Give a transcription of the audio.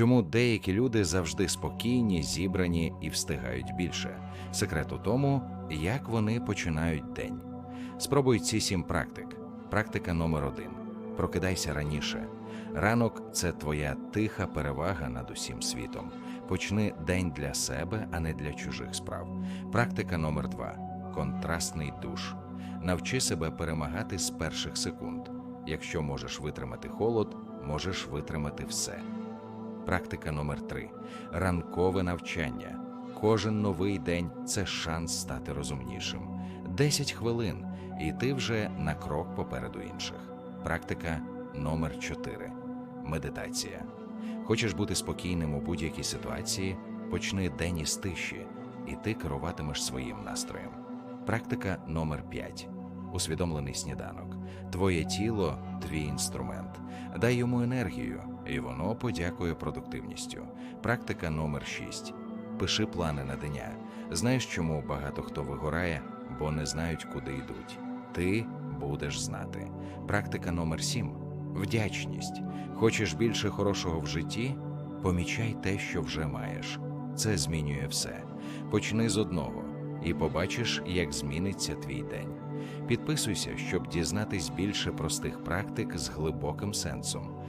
Чому деякі люди завжди спокійні, зібрані і встигають більше? Секрет у тому, як вони починають день. Спробуй ці сім практик. Практика номер один: прокидайся раніше. Ранок це твоя тиха перевага над усім світом. Почни день для себе, а не для чужих справ. Практика номер два: контрастний душ. Навчи себе перемагати з перших секунд. Якщо можеш витримати холод, можеш витримати все. Практика номер 3 ранкове навчання. Кожен новий день це шанс стати розумнішим. 10 хвилин, і ти вже на крок попереду інших. Практика номер 4 медитація. Хочеш бути спокійним у будь-якій ситуації? Почни день із тиші, і ти керуватимеш своїм настроєм. Практика номер 5 усвідомлений сніданок. Твоє тіло твій інструмент. Дай йому енергію, і воно подякує продуктивністю. Практика номер 6 пиши плани на дня. Знаєш, чому багато хто вигорає, бо не знають, куди йдуть. Ти будеш знати. Практика номер 7 вдячність. Хочеш більше хорошого в житті? Помічай те, що вже маєш. Це змінює все. Почни з одного і побачиш, як зміниться твій день. Підписуйся, щоб дізнатись більше простих практик з глибоким сенсом.